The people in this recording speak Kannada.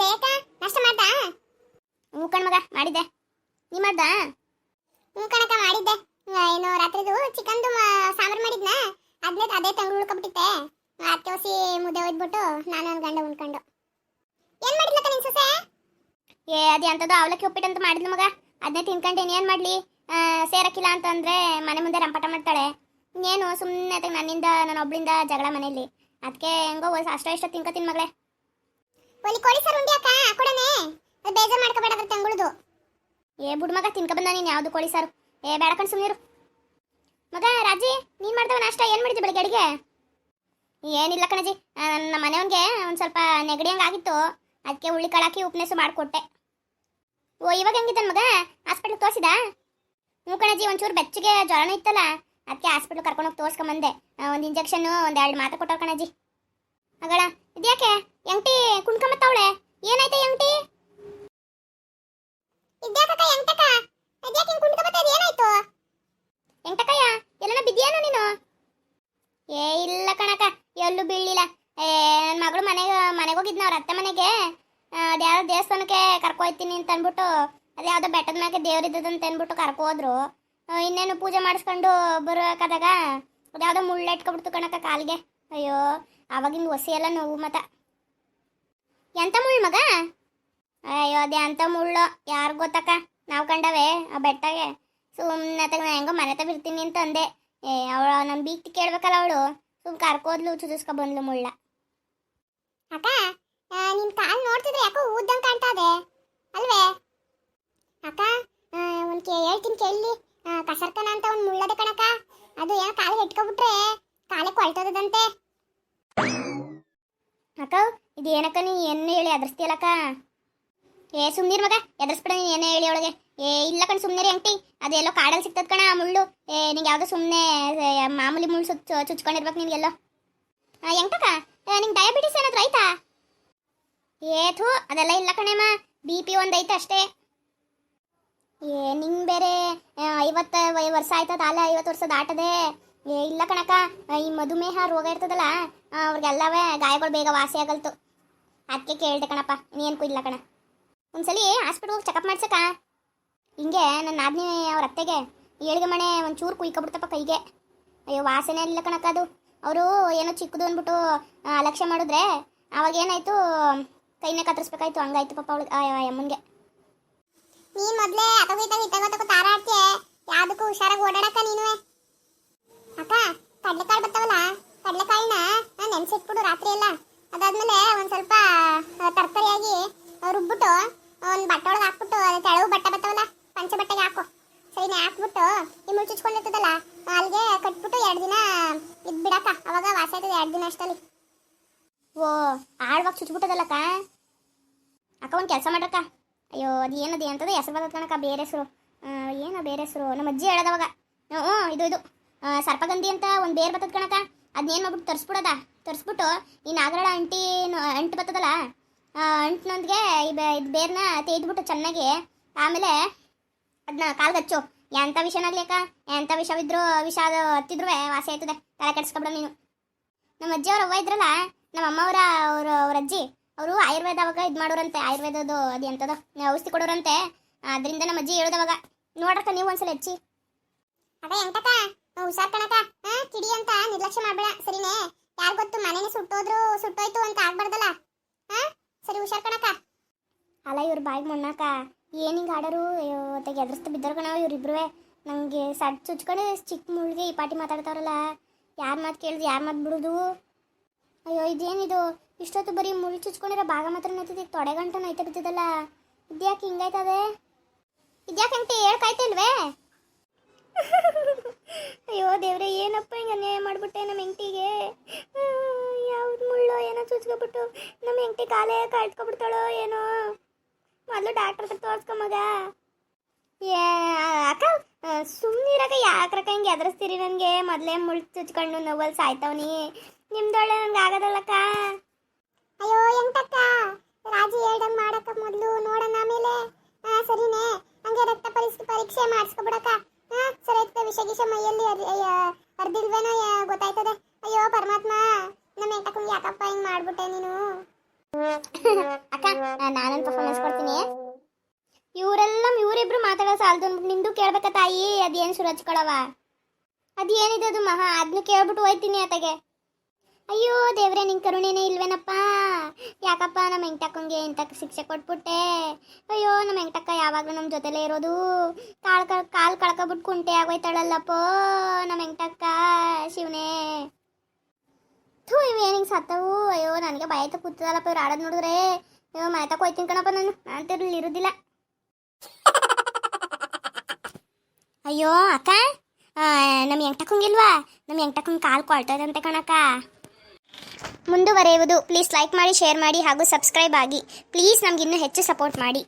ಜಯಕ್ಕ, ನಾಷ್ಟ ಮಾಡ್ದಾ? ಹ್ಞೂ ಮಗ, ಮಾಡಿದ್ದೆ. ನೀ ಮಾಡ್ದಾ? ಹ್ಞೂ ಕಣಕ್ಕ, ಮಾಡಿದ್ದೆ. ಏನು ರಾತ್ರಿದು ಚಿಕನ್ದು ಸಾಂಬಾರು ಮಾಡಿದ್ನ. ಅದ್ನೇ ಅದೇ ತಂಗ್ಳು ಉಳ್ಕೊಬಿಟ್ಟಿತ್ತೆ. ಅತ್ತೆ ಹೊಸಿ ಮುದ್ದೆ ಒಯ್ದ್ಬಿಟ್ಟು ನಾನು ನನ್ನ ಗಂಡ ಉಣ್ಕೊಂಡು. ಏನ್ ಮಾಡಿದ್ಲಕ್ಕ ನಿನ್ ಸೊಸೆ? ಏ, ಅದೇ ಅಂಥದ್ದು ಅವಲಕ್ಕಿ ಉಪ್ಪಿಟ್ಟು ಅಂತ ಮಾಡಿದ್ಲು ಮಗ. ಅದನ್ನೇ ತಿನ್ಕೊಂಡು ಏನ್ ಮಾಡ್ಲಿ? ಸೇರಕ್ಕಿಲ್ಲ ಅಂತಂದ್ರೆ ಮನೆ ಮುಂದೆ ರಂಪಾಟ ಮಾಡ್ತಾಳೆ. ಇನ್ನೇನು ಸುಮ್ಮನೆ ನನ್ನಿಂದ, ನನ್ನ ಒಬ್ಳಿಂದ ಜಗಳ ಮನೆಯಲ್ಲಿ. ಅದಕ್ಕೆ ಹೆಂಗೋ ಅಷ್ಟೋ ಇಷ್ಟ ತಿನ್ಕೋತೀನಿ ಮಗಳೇ. ಒಲಿ ಕೋಳಿ ಸರ್ ಉಂಡಿ ಅಕ್ಕ ಕೊಡನೆ. ಬೇಜಾರ್ ಮಾಡ್ಕೋಬೇಡ ಅದ್ರ ತಂಗುಳ್ದು. ಏ, ಬುಡ್ ಮಗ, ತಿನ್ಕ ಬಂದ ನೀನು ಯಾವುದು ಕೋಳಿ ಸಾರು? ಏ, ಬೇಡ ಕಣ್ ಸುಮ್ಮನಿರು ಮಗ, ರಾಜಿ, ನೀನ್ ಮಾಡ್ದವ ನಾಷ್ಟ, ಏನು ಮಾಡಿದ್ದೆ ಬೆಳಗ್ಗೆ ಅಡಿಗೆ? ಏನಿಲ್ಲ ಕಣಜಿ ನಮ್ಮ ನನ್ನ ಒಂದು ಒಂದ್ ಸ್ವಲ್ಪ ನೆಗಡಿ ಹಂಗೆ ಆಗಿತ್ತು. ಅದಕ್ಕೆ ಹುಳಿ ಕಾಳಾಕಿ ಉಪ್ನೆಸು ಮಾಡ್ಕೊಟ್ಟೆ. ಓ, ಇವಾಗ ಹೆಂಗಿದ್ದಾನೆ ಮಗ? ಹಾಸ್ಪಿಟ್ಲ್ ತೋರಿಸಿದ? ಹ್ಞೂ ಕಣಜಿ, ಒಂಚೂರು ಬೆಚ್ಚಗೆ ಜ್ವರನೂ ಇತ್ತಲ್ಲ. ಅದಕ್ಕೆ ಹಾಸ್ಪಿಟ್ಲ್ ಕರ್ಕೊಂಡೋಗಿ ತೋರಿಸ್ಕೊಂಬಂದೆ. ಒಂದು ಇಂಜೆಕ್ಷನ್ ಒಂದು ಎರಡು ಮಾತ್ರೆ ಕೊಟ್ಟವ್ ಕಣಜಿ. ಮಗಳ ಇದ್ಯಾಕೆ? ಎಂಟಿ ಕುಣ್ಕೊಂಬತ್ತವಳೆ? ಏನಾಯ್ತು ಎಂಟಿ ಇದ್ಯಾಕಕ್ಕ ಎಂಟಕ ಅದ್ಯಾಕೆ ಏನಾಯ್ತು? ಎಂಟಕಯ್ಯ ಎಲ್ಲನ ನೀನು? ಏ ಇಲ್ಲ ಕಣಕ ಎಲ್ಲೂ ಬೀಳಿಲ್ಲ ಏ ನನ್ನ ಮಗಳು ಮನೆಗೆ ಮನೆಗೆ ಹೋಗಿದ್ನ ಅವ್ರ ಅತ್ತೆ ಮನೆಗೆ. ಆ, ಅದ್ಯಾವ್ದೋ ದೇವಸ್ಥಾನಕ್ಕೆ ಕರ್ಕೊಯ್ತೀನಿ ಅಂತ ಅಂದ್ಬಿಟ್ಟು ಅದ್ಯಾವುದೋ ಬೆಟ್ಟದ ಮ್ಯಾಗೆ ದೇವ್ರಿದ್ದದಂತ ಅಂದ್ಬಿಟ್ಟು ಕರ್ಕೊ ಹೋದ್ರು ಇನ್ನೇನು ಪೂಜೆ ಮಾಡಿಸ್ಕೊಂಡು ಬರೋಕಾದಾಗ ಅದ್ಯಾವ್ದೋ ಮುಳ್ಳು ಇಟ್ಕೊಬಿಡ್ತು ಕಣಕ ಕಾಲಿಗೆ. ಅಯ್ಯೋ. ಒಸಿ ಎಲ್ಲ ನೋವು ಮತ ಎಂತ ಮುಳ್ಳು ಮಗ? ಅಯ್ಯೋ, ಅದೇ ಅಂತ ಮುಳ್ಳು. ಯಾರು ಗೊತ್ತಕ್ಕ? ನಾವು ಕಂಡವೆ ಆ ಬೆಟ್ಟಗೆ. ಸುಮ್ಮನೆ ನಾ ಹೆಂಗೋ ಮನೆ ತ ಅಂತ ಅಂದೆ. ಏ, ಅವಳು ನಮ್ಮ ಬೀಕ್ತಿ ಕೇಳ್ಬೇಕಲ್ಲ ಅವಳು. ಸುಮ್ ಕರ್ಕೋದ್ಲು ಚುದಿಸ್ಕೊ ಬಂದ್ಲು ಮುಳ್ಳ. ಅಕ್ಕ ನಿನ್ ಕಾಲ್ ನೋಡ್ತಿದ್ರೆ ಯಾಕೋ ಊದ್ದಂಗೆ ಕಾಣ್ತಾ ಇದೆ ಅಲ್ವೇ? ಅಕ್ಕ ಒಂದು ಕೇ, ಹೇಳ್ತೀನಿ ಕೇಳಿ. ಕಸರ್ಕನ ಅಂತ ಒಂದು ಮುಳ್ಳದೆ ಕಣಕ್ಕ. ಅದು ಏನೋ ಕಾಲಿಗೆ ಇಟ್ಕೊಬಿಟ್ರೆ ಕಾಲೇ ಕೊಳ್ತದಂತೆ ಅಕ್ಕ, ಇದು ಏನಕ್ಕ ನೀ ಏನು ಹೇಳಿ ಅದ್ರಸ್ತಿಯಲ್ಲಕ್ಕ ಏ, ಸುಮ್ನೀರ್ ಮಗ, ಎದುರಿಸ್ಬಿಡ ನೀನು ಏನೇ ಹೇಳಿ ಅವಳಿಗೆ ಏ, ಇಲ್ಲ ಕಣ್ ಸುಮ್ಮನೆ ಅಂಟಿ ಅದೆಲ್ಲೋ ಕಾಡಲ್ಲಿ ಸಿಕ್ತದ ಕಣ ಮುಳ್ಳು. ಏ, ನಿಂಗೆ ಯಾವುದೋ ಸುಮ್ಮನೆ ಮಾಮೂಲಿ ಮುಳ್ಳು ಸುಚ್ ಚುಚ್ಕೊಂಡಿರ್ಬೇಕು ನಿನಗೆಲ್ಲೋ ಹೆಂಗಕ್ಕ ನಿಂಗೆ ಡಯಾಬಿಟಿಸ್ ಏನಾದ್ರು ಆಯ್ತಾ? ಏಥು ಅದೆಲ್ಲ ಇಲ್ಲ ಕಣೇಮ್ಮ ಬಿ ಪಿ ಒಂದು ಐತೆ ಅಷ್ಟೇ. ಏ, ನಿಂಗೆ ಬೇರೆ ಐವತ್ತು ವರ್ಷ ಆಯ್ತದ ಅಲ್ಲ ಐವತ್ತು ವರ್ಷ ದಾಟದೆ. ಏ, ಇಲ್ಲ ಕಣಕ್ಕ ಈ ಮಧುಮೇಹ ರೋಗ ಇರ್ತದಲ್ಲ ಅವ್ರಿಗೆಲ್ಲವೇ ಗಾಯಗಳು ಬೇಗ ವಾಸಿ ಆಗಲ್ತು. ಅದಕ್ಕೆ ಕೇಳಿದೆ ಕಣಪ್ಪ, ನೀನು ಇಲ್ಲ ಕಣ. ಒಂದ್ಸಲಿ ಹಾಸ್ಪಿಟ್ಲ್ ಚೆಕಪ್ ಮಾಡ್ಸಕ್ಕ? ಹಿಂಗೆ ನನ್ನ ನಾದಿನಿ ಅವ್ರ ಅತ್ತೆಗೆ ಏಳಿಗೆ ಮನೆ ಒಂಚೂರು ಕುಯ್ಕೊಬಿಡ್ತಪ್ಪ ಕೈಗೆ. ಅಯ್ಯೋ, ವಾಸನೆ ಇಲ್ಲ ಕಣಕ್ಕ ಅದು. ಅವರು ಏನೋ ಚಿಕ್ಕದು ಅಂದ್ಬಿಟ್ಟು ಅಲಕ್ಷ್ಯ ಮಾಡಿದ್ರೆ ಅವಾಗ ಏನಾಯ್ತು, ಕೈನ ಕತ್ತರಿಸ್ಬೇಕಾಯ್ತು. ಹಂಗಾಯ್ತು ಪಾಪ ಅವಳಿಗೆ ಅಮ್ಮನಿಗೆ. ನೀನ್ ಮೊದ್ಲೇ ಅತಗೋಯ್ತಾಗ ಇತ್ತಾಗೋತಕ್ಕ ತಾರ ಹುಷಾರಾಗಿ ಓಡಾಡಕ್ಕ ನೀನು ಅಕ್ಕ, ಕಡ್ಲೆಕಾಳು ಬರ್ತಾವಲ್ಲ ಕಡ್ಲೆಕಾಳನ್ನ ನೆನ್ಸಿಟ್ಬಿಡು ರಾತ್ರಿ ಎಲ್ಲ ಅದಾದ್ಮೇಲೆ ಒಂದ್ ಸ್ವಲ್ಪ ತರಕಾರಿಯಾಗಿ ರುಬ್ಬಿಟ್ಟು, ಒಂದ್ ಬಟ್ಟೆ ಒಳಗೆ ಹಾಕ್ಬಿಟ್ಟು, ಅದು ತೆಳವು ಬಟ್ಟೆ ಬರ್ತಾವಲ್ಲ, ಪಂಚ ಬಟ್ಟೆಗೆ ಹಾಕು. ಸರಿನೇ ಹಾಕ್ಬಿಟ್ಟು, ಈ ಮುಳ್ಳು ಚುಚ್ಕೊಂಡಿರ್ತದಲ್ಲ ಅಲ್ಲಿಗೆ ಕಟ್ಬಿಟ್ಟು ಎರಡು ದಿನ ಇದ್ ಬಿಡಕ್ಕ. ಅವಾಗ ವಾಸ ಆಯ್ತದೆ ಎರಡು ದಿನ ಅಷ್ಟಲ್ಲಿ. ಓ, ಆಳ್ವಾಗ ಚುಚ್ಬಿಟ್ಟದಲ್ಲಕ್ಕ? ಅಕ್ಕ, ಒಂದು ಕೆಲಸ ಮಾಡ್ರಕ್ಕ. ಅಯ್ಯೋ, ಅದು ಏನದು, ಎಂತದ ಹೆಸರು ಬರ್ತದೆ ಬೇರೆ ಹೆಸರು. ಏನೋ ಬೇರೆ ಹೆಸರು? ನಮ್ಮ ಅಜ್ಜಿ ಹೇಳದವಾಗ. ಹ್ಞೂ ಇದು ಇದು. ಸರ್ಪಗಂಧಿ ಅಂತ ಒಂದು ಬೇರೆ ಬರ್ತದ ಕಣಕ್ಕ. ಅದನ್ನೇನು ಮಾಡ್ಬಿಟ್ಟು ತರಿಸ್ಬಿಡೋದ? ತರಿಸ್ಬಿಟ್ಟು, ಈ ನಾಗರಳ ಅಂಟಿ ಅಂಟು ಬರ್ತದಲ್ಲ ಅಂಟಿನೊಂದಿಗೆ ಇದು ಬೇರ್ನ ತೆಗೆದ್ಬಿಟ್ಟು ಚೆನ್ನಾಗಿ, ಆಮೇಲೆ ಅದನ್ನ ಕಾಲ್ಗಚ್ಚು ಎಂಥ ವಿಷನಾಗ್ಲಿ ಅಕ್ಕ? ಎಂಥ ವಿಷವಿದ್ರು, ವಿಷ ಅದು ಹತ್ತಿದ್ರು ವಾಸಿ ಆಯ್ತದೆ. ತಲೆ ಕೆಡಿಸ್ಕೊಬಿಡ ನೀನು. ನಮ್ಮ ಅಜ್ಜಿ ಅವ್ರ ಅವ್ವ ಇದ್ರಲ್ಲ, ನಮ್ಮ ಅಮ್ಮವರ ಅವ್ರ ಅವ್ರ ಅಜ್ಜಿ, ಅವರು ಆಯುರ್ವೇದ ಅವಾಗ ಇದು ಮಾಡೋರಂತೆ, ಆಯುರ್ವೇದದ್ದು ಅದು ಎಂಥದೋ ಔಷಧಿ ಕೊಡೋರಂತೆ. ಅದರಿಂದ ನಮ್ಮ ಅಜ್ಜಿ ಹೇಳೋದವಾಗ ನೋಡ್ರಕ್ಕ ನೀವು ಒಂದ್ಸಲ ಹೆಚ್ಚಿ. ಅದೇ ಎಂಟಕ್ಕ ಹುಷಾರ್ ಕಣಕ ಕಿಡಿ ಅಂತ ನಿರ್ಲಕ್ಷ್ಯ ಮಾಡ್ಬೇಡ, ಸರಿನೇ? ಯಾರು ಗೊತ್ತು? ಮನೇನೆ ಸುಟ್ಟೋದ್ರು, ಸುಟ್ಟೋಯ್ತು ಅಂತ ಆಗ್ಬಾರ್ದಲ್ಲ? ಹಾ? ಸರಿ, ಹುಷಾರ್ ಕಣಕ್ಕ. ಅಲ್ಲ, ಇವ್ರ ಬಾಯಿಗೆ ಮುನ್ನಾಕ ಏನು ಹಿಂಗೆ ಆಡೋರು ತೆಗೆ ಎದುರಿಸ್ತಾ ಬಿದ್ದರು ಕಣ ಇವ್ರಿಬ್ರು ನಂಗೆ ಸಡ್ ಚುಚ್ಕೊಂಡು ಚಿಕ್ಕ ಮುಳ್ಳಿಗೆ ಈ ಪಾಟಿ ಮಾತಾಡ್ತಾರಲ್ಲ ಯಾರ ಮಾತು ಕೇಳಿದ್ರು ಯಾರ ಮಾತು ಬಿಡೋದು? ಅಯ್ಯೋ, ಇದೇನಿದು? ಇಷ್ಟೊತ್ತು ಬರೀ ಮುಳ್ಳು ಚುಚ್ಕೊಂಡಿರೋ ಭಾಗ ಮಾತ್ರ ನೋಯ್ತಿದ್ದೆ ತೊಡೆ ಗಂಟ ನೋಯ್ತಾ ಬಿದ್ದದಲ್ಲ. ಇದ್ಯಾಕೆ ಹಿಂಗಾಯ್ತದೆ? ಇದ್ಯಾಕೆ ಅಂತ ಹೇಳ್ಕಾಯ್ತಿಲ್ವೇ ಅಯ್ಯೋ ದೇವ್ರೆ, ಏನಪ್ಪ ಹಿಂಗೆ ಅನ್ಯಾಯ ಮಾಡ್ಬಿಟ್ಟೆ ನಮ್ಮ ಹೆಂಡತಿಗೆ? ಯಾವ್ದು ಮುಳ್ಳು ಏನೋ ಚುಚ್ಕೊಬಿಟ್ಟು ನಮ್ಮ ಹೆಂಡತಿ ಕಾಲೇ ಕಾಯ್ಕೊಬಿಡ್ತಾಳೋ ಏನೋ? ಮೊದಲು ಡಾಕ್ಟರ್ ಹತ್ರ ತೋರ್ಸ್ಕೊಂಬಗ ಏ, ಅಕ್ಕ ಸುಮ್ಮನಿರಕ ಯಾಕ್ರಕ ಹಿಂಗೆ ಎದುರಿಸ್ತೀರಿ ನನಗೆ? ಮೊದಲೇ ಮುಳ್ಳು ಚುಚ್ಕೊಂಡು ನೋವಲ್ಲಿ ಸಾಯ್ತಾವನಿ. ನಿಮ್ದೊಳ್ಳೆ ನನ್ಗೆ ಆಗೋದಲ್ಲಕ್ಕ ಅಯ್ಯೋ ಎಂತಕ್ಕ ರಾಜಿ ಹೇಳ್ದಂಗ್ ಮಾಡಕ್ಕ ಮೊದಲು ನೋಡೋಣ ಆಮೇಲೆ ಹಾ ಸರಿನೇ ಹಂಗೆ ರಕ್ತ ಪರೀಕ್ಷೆ ಪರೀಕ್ಷೆ ಮಾಡಿಸ್ಕೊಬಿಡಕ್ಕ ಹಾ ಸರಿ ಆಯ್ತದೆ ವಿಷ ಮೈಯಲ್ಲಿ ಅರ್ದಿಲ್ವೇನೋ ಗೊತ್ತಾಯ್ತದೆ. ಅಯ್ಯೋ, ಪರಮಾತ್ಮ, ನಮ್ಮ ಎಂಟಕ್ಕಂಗೆ ಯಾಕಪ್ಪ ಹಿಂಗ್ ಮಾಡ್ಬಿಟ್ಟೆ ನೀನು? ಅಕ್ಕ ನಾನೊಂದು ಪರ್ಫಾರ್ಮೆನ್ಸ್ ಕೊಡ್ತೀನಿ. ಇವರೆಲ್ಲ ಇವರಿಬ್ರು ಮಾತಾಡೋ ಸಾಲದು ನಿಂದು ಕೇಳ್ಬೇಕ ತಾಯಿ, ಅದೇನು ಸುರಜ್ಕೊಳವ? ಅದೇನಿದೆ ಅದು ಮಹಾ? ಅದನ್ನ ಕೇಳ್ಬಿಟ್ಟು ಹೋಯ್ತೀನಿ ಆತಗೆ ಅಯ್ಯೋ, ದೇವ್ರೆ ನಿಂಗೆ ಕರುಣೆನೇ ಇಲ್ವೇನಪ್ಪ? ಯಾಕಪ್ಪ ನಮ್ಮ ಹೆಂಗ್ಟಕ್ಕಂಗೆ ಇಂಥ ಶಿಕ್ಷೆ ಕೊಟ್ಬಿಟ್ಟೆ? ಅಯ್ಯೋ, ನಮ್ಮ ಹೆಂಗ್ಟಕ್ಕ ಯಾವಾಗಲೂ ನಮ್ಮ ಜೊತೆಲೇ ಇರೋದು. ಕಾಳು ಕಳ್ ಕಾಲು ಕಳ್ಕೊಬಿಟ್ಟು ಕುಂಟೆ ಆಗೋಯ್ತಾಳಲ್ಲಪ್ಪೋ, ನಮ್ಮ ಹೆಂಗ್ಟಕ್ಕ ಶಿವನೇ. ಥೂ ಇವೇನಿಗೆ ಸತ್ತವು? ಅಯ್ಯೋ, ನನಗೆ ಭಯ ಆಯ್ತು, ಕೂತದಲ್ಲಪ್ಪ, ಇವ್ರು ಆಡೋದು ನೋಡಿದ್ರೆ. ಅಯ್ಯೋ ಮಾತಾಕ್ ಹೋಯ್ತೀನಿ ಕಣಪ್ಪ ನಾನು. ನಾನು ಇರೋದಿಲ್ಲ. ಅಯ್ಯೋ, ಅಕ್ಕ ನಮ್ಮ ಎಂಟಕ್ಕಂಗಿಲ್ವಾ ನಮ್ಮ ಎಂಟಕ್ಕಂಗೆ ಕಾಲು ಕೊಳ್ತದಂತೆ ಕಣಕ್ಕ. ಮುಂದುವರೆಯುವುದು. ಪ್ಲೀಸ್ ಲೈಕ್ ಮಾಡಿ ಶೇರ್ ಮಾಡಿ ಹಾಗೂ ಸಬ್ಸ್ಕ್ರೈಬ್ ಆಗಿ. ಪ್ಲೀಸ್ ನಮಗಿನ್ನೂ ಹೆಚ್ಚು ಸಪೋರ್ಟ್ ಮಾಡಿ.